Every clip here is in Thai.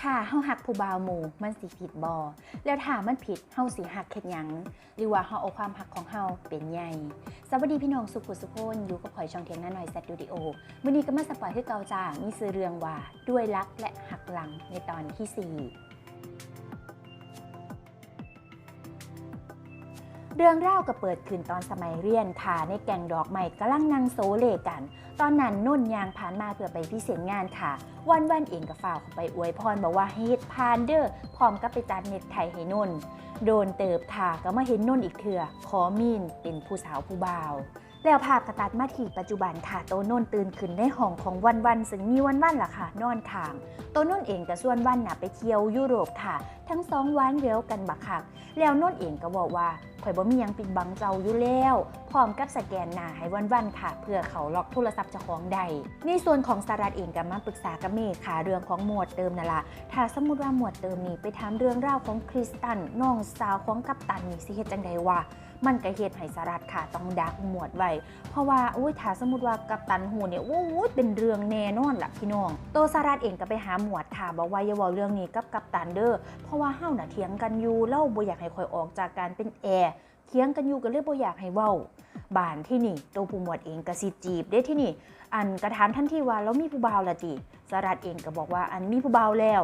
ถ้าเฮาหักผู้บ่าวหมู่มันสิผิดบ่แล้วถ้ามันผิดเฮาสิหักเฮ็ดหยังหรือว่าเฮาเอาความหักของเฮาเป็นใหญ่สวัสดีพี่น้องสุขุสุพนอยู่กับข่อยช่องเทียงน้าหน่อยสตูดิโอมื้อนี้ก็มาสปอยคือเกาจ้ามีซื้อเรื่องว่าด้วยรักและหักหลังในตอนที่สี่ เรื่องเล่าก็เปิดขึ้นตอนสมัยเรียนค่ะในแก่งดอกไม้กำลังนั่งโซเลกัน ตอนนั้นนุ่นยางผ่านมาเพื่อไปพิเศษงานค่ะ วันวันเองกับฝ่าวเขาไปอวยพรบอกว่าให้เฮ็ดพานเด้อพร้อมกับไปจัดเน็ตไทยให้นุ่น โดนเติบค่ะก็มาเห็นนุ่นอีกเถื่อขอมีนเป็นผู้สาวผู้บ่าวแล้วภาพกระตัดมาที่ปัจจุบันค่ะโตโน่นตื่นขึ้นในห้องของวันวันซึ่งมีวันวันล่ะค่ะ นอนทางโตโน่นเองกับส่วนวันน่ะไปเที่ยวยุโรปค่ะ ทั้งสองวันเวลกันบักคัก แล้วโน่นเองก็บอกว่า ข่อยบ่มียังปิดบังเจ้าอยู่แล้วพร้อมกับสแกนหน้าให้วันๆค่ะ เพื่อเขาล็อกโทรศัพท์เจ้าของใดในส่วนของสารัตเองก็มาปรึกษากับเมฆค่ะเรื่องของหมวดเติมนั่นล่ะถ้าสมมติว่าหมวดเติมนี่ไปถามเรื่องราวของคริสตันน้องสาวของกัปตันนี่สิเฮ็ดจังใดวะมันก็เฮ็ดให้สารัตค่ะต้องดักหมวดไว้ เพราะว่าอุ้ยถ้าสมมติว่ากัปตันหูเนี่ยโอ้ยเป็นเรื่องแน่นอนล่ะพี่น้องโตสารัตเองก็ไปหาหมวดค่ะบอกว่าอย่าว้าเรื่องนี้กับกัปตันเด้อเพราะว่าเฮาน่ะเถียงกันอยู่เล่าบ่อยากให้คอยออกจากการเป็นแอร์ เคียงกันอยู่กันเลยบ่อยากให้เว้าบ้านที่นี่ตัวผู้หมวดเองกระสิจีบได้ที่นี่ อันกระถามท่านที่ว่าแล้วมีผู้บ่าวละติสารัตเองก็บอกว่าอันมีผู้บ่าวแล้ว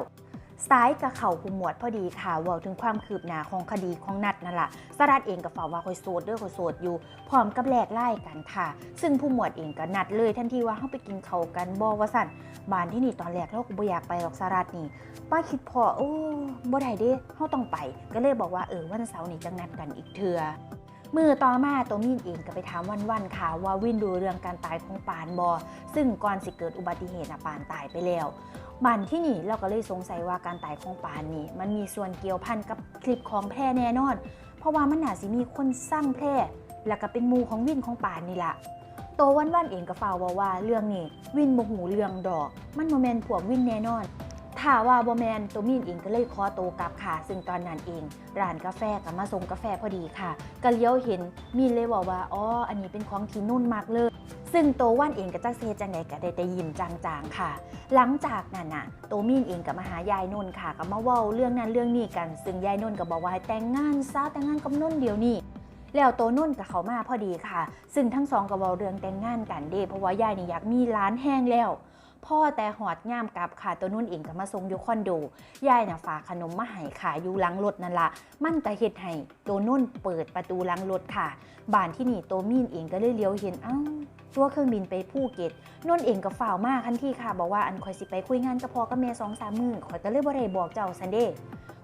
ซ้ายกับเข่าผู้หมวดพอดีค่ะว่าถึงความคืบหน้าของคดีของนัดนั่นแหละสารัตเองก็ฝ่าว่าคอยโสดเด้อคอยโสดอยู่ พร้อมกับแลกไล่กันค่ะ ซึ่งผู้หมวดเองก็นัดเลยทันทีว่าเฮาไปกินเขากันบ่ว่าสั่นบ้านที่นี่ตอนแรกเราก็บ่อยากไปหรอกสารัตนี่ป้าคิดพอโอ้บ่ได้เด้เฮาต้องไป ก็เลยบอกว่าเออวันเสาร์นี้จังนัดกันอีกเทื่อมือต่อมาตัวมีนเองก็ไปถามวันวันๆค่ะว่าวินดูเรื่องการตายของปานบอซึ่งก่อนสิเกิดอุบัติเหตุปานตายไปแล้ว บันที่นี่เราก็เลยสงสัยว่าการตายของปานนี่มันมีส่วนเกี่ยวพันกับคลิปของแพร่แน่นอน เพราะว่ามันน่าสิมีคนสร้างแพร่แล้วก็เป็นมูของวินของปานนี่ละโตวันวันๆเองก็ฝ่าวาว่าเรื่องนี้วินโมหูเรื่องดอก มันโมเมนพวกวินแน่นอนถ้าว่าบอแมนตัวมีนเองก็เลยขอโตกลับค่ะ ซึ่งตอนนั้นเอง ร้านกาแฟก็มาส่งกาแฟพอดีค่ะก็เลี้ยวเห็นมีนเลยบอกว่าอ๋ออันนี้เป็นของที่นุ่นมากเลย ซึ่งโตว่านเองกับจักเซจังไดก็ได้แต่ยิ้มจางๆค่ะ หลังจากนั้นน่ะโตมีนเองกับมาหายายนุ่นค่ะก็มาเว้าเรื่องนั้นเรื่องนี้กัน ซึ่งยายนุ่นก็บอกว่าให้แต่งงานซะแต่งงานกับนุ่นเดี๋ยวนี้แล้วโตนุ่นกับเขามาพอดีค่ะ ซึ่งทั้งสองก็เว้าเรื่องแต่งงานกันเด้เพราะว่ายายนี่อยากมีร้านแห้งแล้ว พ่อแต่หอดง่ามกลับค่ะตัวนุ่นเองก็มาส่งอยู่คอนโดยายน่ะฝากขนมมาให้ขายอยู่หลังรถนั่นละมันก็เฮ็ดให้ตัวนุ่นเปิดประตูหลังรถค่ะบ้านที่นี่ตัวมีนเองก็เลยเลี้ยวเห็นอ้าตัวเครื่องบินไปภูเก็ตนุ่นเองก็ฝ่าวมากทันทีค่ะ บอกว่าอันคอยสิไปคุยงานกับพ่อกับแม่สองสามมือข่อยก็เลยบ่ได้บอกเจ้าซันเด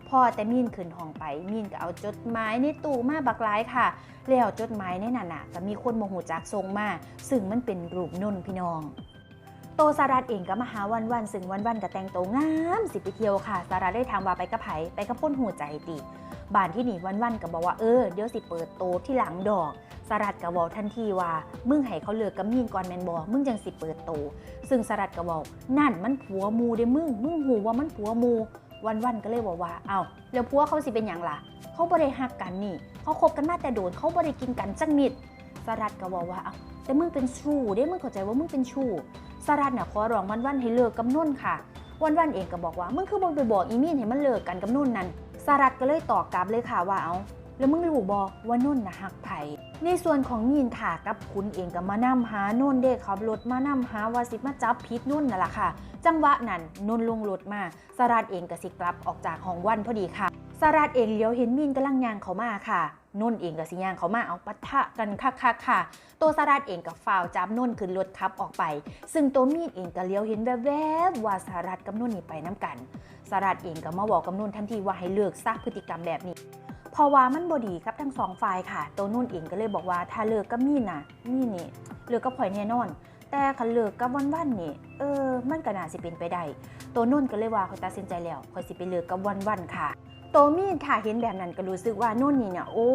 พ่อแต่มีนขึ้นห้องไป มีนก็เอาจดหมายในตู้มาบักหลายค่ะ แล้วจดหมายในนั้นน่ะก็มีคนโมโหจักทรงมา ซึ่งมันเป็นรูปนุ่นพี่น้อง ตสารัตเองก็มาหาวันวันซึ่งวันวันๆก็แต่งตัวงามสิไปเที่ยวค่ะสารัตได้ถามว่าไปกับไผไปกับพ้นหูใจติบ้านที่หนีวันวันก็บอกว่าเออเดี๋ยวสิเปิดโตที่หลังดอกสารัตก็บอกทันทีว่ามึงให้เขาเลิกกับมีนก่อนแมนบอมึงจังสิเปิดโต ซึ่งสารัตก็บอกนั่นมันผัวมูเด้มึงมึงหูว่ามันผัวมูวันวันก็เลยบอกว่า เอา้าแล้วผัวเขาสิเป็นหยังล่ะ เขาบ่ได้ฮักกันนี่ เขาคบกันมาแต่โดน เขาบ่ได้กินกันจักมิดสารัตก็บอกว่า เอ้าแต่มึงเป็นชู้เด้มึงเข้าใจว่ามึงเป็นชู้ สารัตน่ะขอร้องวันวันให้เลิกกับนุ่นค่ะ วันวันเองก็บอกว่ามึงคือบ่ไปบอกอีมีนให้มันเลิกกันกับนุ่นนั่นสารัตก็เลยตอบกลับเลยค่ะว่าเอาแล้วมึงรู้บ่ว่านุ่นนะหักไผในส่วนของมีนค่ะกับคุณเองก็มานํหานุ่นเด้ขับรถมานํหาว่าสิมาจับผิดนุ่นนั่นแหละค่ะ จังหวะนั้นนุ่นลงรถมาสารัตเองก็สิกลับออกจากห้องวันพอดีค่ะ สารัตเองเลี้ยวเห็นมีนกำลังย่างเขามาค่ะนุ่นเองก็สิยางเขามาเอาปะทะกันคักค่ะ ตัวสารัตเองกับฝ่าวจับนุ่นขึ้นรถขับออกไป ซึ่งตัวมีดเองก็เลี้ยวเห็นแวบๆว่าสารัตกับนุ่นนี่ไปน้กันสารัตเองก็มาบอกกับนุ่นทันทีว่าให้เลิกซะพฤติกรรมแบบนี้พราะว่ามันบดีกับทั้งสองฝ่ายค่ะ ตัวนุ่นเองก็เลยบอกว่าถ้าเลิกกับมีนน่ะมีนนี่เลิกกับข่อยแน่นอน แต่คันเลิกกับวันวันนี่เออมันก็น่าสิเป็นไปได้ตัวนุ่นก็เลยว่าเขาตัดสินใจแล้วข่อยสิไปเลิกกับวันวันค่ะ โตมีนค่ะเห็นแบบนั้นก็รู้สึกว่านุ่นนี่เนี่ยโอ้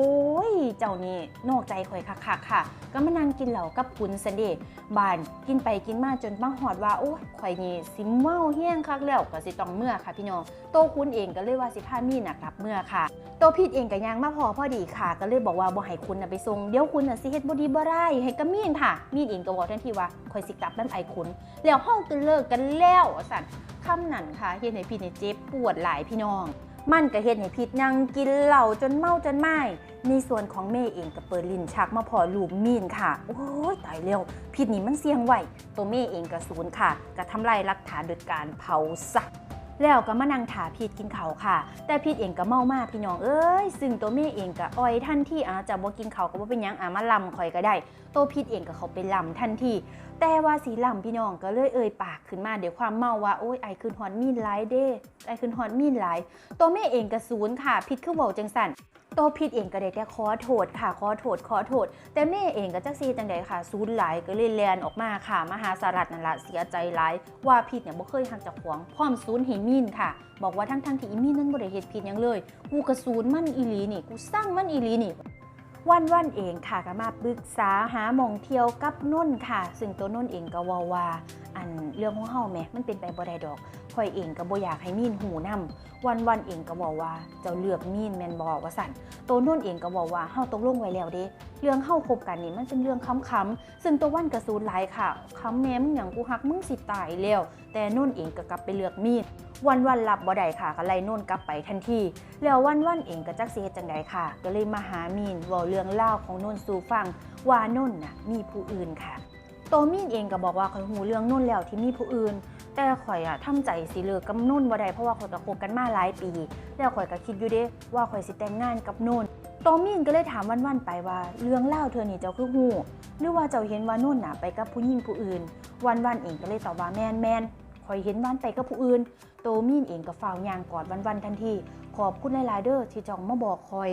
ยเจ้านี่นอกใจข่อยคักๆค่ะ ก็มานั่งกินเหล้ากับคุณซะเด้บานกินไปกินมาจนบังหอดว่าโอ้ยข่อยนี่สิเมาเฮี้ยงคักแล้วก็สิต้องเมื่อค่ะพี่น้องโตคุณเองก็เลยว่าสิพามีนน่ะกลับเมื่อค่ะ โตพีดเองก็ยังมาพอพอดีค่ะ ก็เลยบอกว่าบ่ให้คุณน่ะไปส่งเดี๋ยวคุณน่ะสิเฮ็ดบ่ดีบ่ได้ให้กับมีนค่ะ มีนเองก็บอกทันทีว่าข่อยสิกลับนํไอ้คุณแล้วเฮาก็เลิกกันแล้วว่าซั่นคำนั้นค่ะเฮ็ดให้พี่นี่เจ็บปวดหลายพี่น้อง มันก็เฮ็ดให้พิษนั่งกินเหล้าจนเมาจนไม่ในส่วนของเมย์เองก็เปิดลิ้นชักมาพอลูกมีนค่ะ โอ้ยตายเร็ว พิษนี่มันเสี่ยงไหวตัวเมย์เองก็ศูนย์ค่ะก็ทำลายหลักฐานโดยการเผาซะแล้วก็มานั่งถาพิษกินเขาค่ะ แต่พิษเองก็เมามากพี่น้องเอ้ยซึ่งตัวเมย์เองก็อ้อยทันทีอาจะบ่กินเขาก็บ่เป็นยังอะมาลำข่อยก็ได้ ตัวพิษเองก็เขาไปลำทันที แต่ว่าสีหล่ำพี่น้องก็เลยเอ่ยปากขึ้นมาเดี๋ยวความเมาว่าโอ้ยไอคืนฮอนมีนไลเด้ไอคืนฮอนมีนไลตัวแม่เองกระศูนย์ค่ะ ผิดคือเบาจังสันตัวผิดเองก็ได้แต่ขอโทษค่ะขอโทษขอโทษ แต่แม่เองก็จักซีจังใดค่ะศูนย์หลายก็เลยแลนออกมาค่ะ มหาสารัตนั่นละเสียใจหลาย ว่าผิดเนี่ยบ่เคยหักจากขวางพร้อมศูนย์ให้มีนค่ะ บอกว่าทั้งทั้งที่อีมีนนั้นบ่ได้เฮ็ดผิดยังเลย กูกระศูนมันอีลีนี่ กูสร้างมันอีลีนี่ วันวันเองค่ะก็มาปรึกษาหาหมองเที่ยวกับนุ่นค่ะ ซึ่งตัวนุ่นเองก็ว่าว่าอันเรื่องของเฮาแหมมันเป็นไปบ่ได้ดอกคอยเองก็บ่อยากให้มีนหูนํวันวันเองก็บอกว่าเจ้าเลือกมีนแม่นบ่ว่าสั่นตัวนุ่นเองก็บอกว่าเฮาตกลงไว้แล้วเด้ เรื่องเฮาคบกันนี่มันเป็นเรื่องค้ำๆซึ่งตัววันก็สูญหลายค่ะค้ำแม้มหยังกูฮักมึงสิตายแล้วแต่นุ่นเองก็กลับไปเลือกมีดวันวันๆรับบ่ได้ค่ะก็ไล่นุ่นกลับไปทันทีแล้ววันวันเองก็จักเฮ็ดจังไดค่ะ ก็เลยมาหามีนว้าเรื่องเล่าของนุ่นสู่ฟังว่านุ่นน่ะมีผู้อื่นค่ะโตมีนเองก็บอกว่าข่อยหูเรื่องนุ่นแล้วที่มีผู้อื่น แต่ข่อยอะทำใจสิเลิกกับนุ่นบ่ได้เพราะว่าข่อยก็คบกันมาหลายปี แล้วข่อยก็คิดอยู่เด้ว่าข่อยสิแต่งงานกับนุ่น โตมีนก็เลยถามวันๆไปว่า เรื่องเล่าเธอนี่เจ้าคือหูหรือว่าเจ้าเห็นว่านุ่นน่ะไปกับผู้หญิงผู้อื่น วันๆเองก็เลยตอบว่าแมนแมนคอยเห็นวันไปกับผู้อื่น โตมีนเองก็ฟ้าวยางกอดวันๆทันทีขอบคุณหลายๆเด้อที่จองมาบอกคอย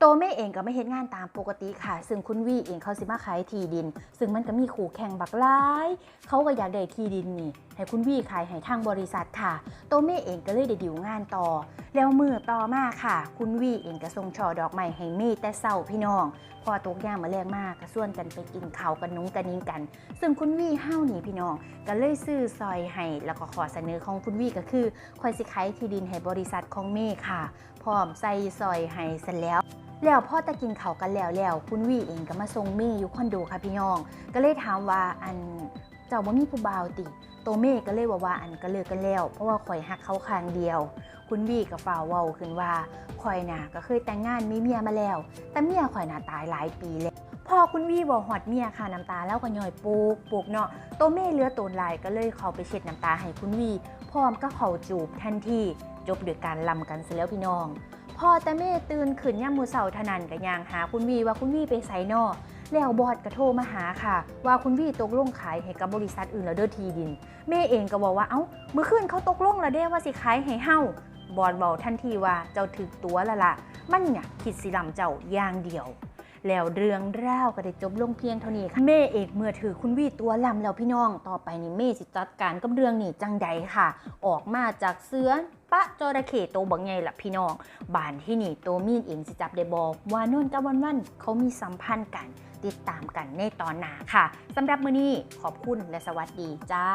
โตแม่เองก็ไม่เฮ็ดงานตามปกติค่ะ ซึ่งคุณวีเองเขาสิมาขายที่ดิน ซึ่งมันก็มีขู่แข่งบักหลาย เขาก็อยากได้ที่ดินนี่ ให้คุณวีขายให้ทางบริษัทค่ะ โตแม่เองก็เลยได้ดิวงานต่อ แล้วมือต่อมาค่ะ คุณวีเองก็ส่งช่อดอกไม้ให้เมแต่เศร้าพี่น้อง พอตกย่างมาแรงมากก็ส่วนกันไปกินข้าวกันนุ้งกันนิงกัน ซึ่งคุณวีเฮ้าวหนีพี่น้อง ก็เลยซื้อซอยให้ แล้วก็ขอเสนอของคุณวีก็คือคอยสิขายที่ดินให้บริษัทของเมค่ะ พร้อมใส่ซอยให้เสร็จแล้ว แล้วพ่อตะกินเขากันแล้วแล้วคุณวีเองก็มาส่งเมย์อยู่คอนโดค่ะพี่น้อง ก็เลยถามว่าอันเจ้าบ่มีผู้บ่าวติโตเมย์ก็เลยว่าว่าอันก็เลิกกันแล้ว เพราะว่าข่อยหักเขาข้างเดียว คุณวีก็ฝ่าวเว้าขึ้นว่าข่อยน่ะก็เคยแต่งงานมีเมียมาแล้ว แต่เมียข่อยน่ะตายหลายปีแล้วพอคุณวีบอกหอดเมียค่ะน้ำตาแล้วก็ย่อยปูกปูกเนาะโตเมย์เลือโตนลายก็เลยเขาไปเช็ดน้ำตาให้คุณวีพร้อมก็เขาจูบทันทีจบด้วยการลำกันเสร็จแล้วพี่น้อง พอแต่เม่ตื่นขึ้นย่ามมือเสาร์เทานันกับยางหาคุณวีว่าคุณวีไปไซนอแล้วบอดกระโทรมาหาค่ะ ว่าคุณวีตกลงขายให้กับบริษัทอื่นแล้วเด้อทีดินเม่เองก็บอกว่าเอ้าเมื่อคืนเขาตกลงแล้วเด้ว่าสิขายให้เฮาบอดบอกทันทีว่าเจ้าถึกตัวละละมันอยากคิดสิลำเจ้าอย่างเดียว แล้วเรื่องราวก็ได้จบลงเพียงเท่านี้ค่ะเม่เอกเมื่อถือคุณวีตัวลำแล้วพี่น้อง ต่อไปนี่เม่สิจัดการกับเรื่องนี้จังใดค่ะ ออกมาจากเสือปะจระเข้โตบังไงล่ะพี่น้องบ้านที่นี่โตมีนเองสิจับได้บอกว่านุ่นกับวันวันเขามีสัมพันธ์กัน ติดตามกันในตอนหน้าค่ะสำหรับมื้อนี้ขอบคุณและสวัสดีจ้า